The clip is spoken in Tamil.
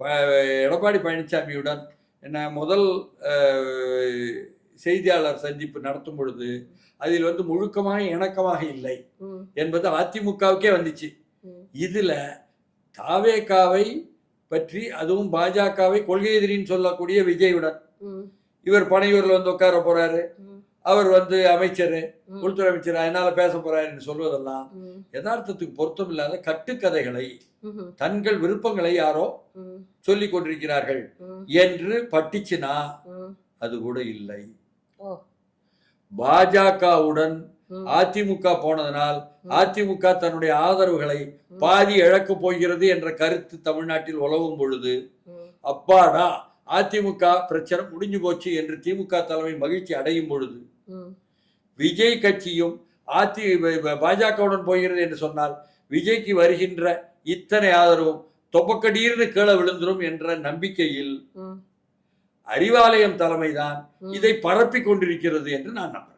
எடப்பாடி பழனிசாமியுடன் என்ன முதல் செய்தியாளர் சந்திப்பு நடத்தும் பொழுது அதில் வந்து முழுக்கமாக இணக்கமாக இல்லை என்பது அதிமுகவுக்கே வந்துச்சு. இதுல தாவேகாவை பற்றி அதுவும் பாஜகவை கொள்கை எதிரின்னு சொல்லக்கூடிய விஜயுடன் இவர் பனையூர்ல வந்து உட்கார போறாரு. அவர் வந்து அமைச்சர் உள்துறை அமைச்சர் அதனால பேச போறாருன்னு சொல்வதெல்லாம் யதார்த்தத்துக்கு பொருத்தம் இல்லாத கட்டுக்கதைகளை தங்கள் விருப்பங்களை யாரோ ம், சொல்லிக் கொண்டிருக்கிறார்கள் என்று பட்டுச்சுனா. அது கூட இல்லை. பாஜகவுடன் அதிமுக போனதனால். அதிமுக தன்னுடைய ஆதரவுகளை பாதி இழக்கப் போகிறது என்ற கருத்து தமிழ்நாட்டில் உலவும் பொழுது அப்பாடா அதிமுக பிரச்சனை முடிஞ்சு போச்சு என்று திமுக தலைமை மகிழ்ச்சி அடையும் பொழுது விஜய் கட்சியும் அதி பாஜகவுடன் போகிறது என்று சொன்னால் விஜய்க்கு வருகின்ற இத்தனை ஆதரவும் தொப்பக்கடீர்னு கீழே விழுந்துரும் என்ற நம்பிக்கையில் அறிவாலயம் தலைமைதான். இதை பரப்பி கொண்டிருக்கிறது என்று நான் நம்புறேன்.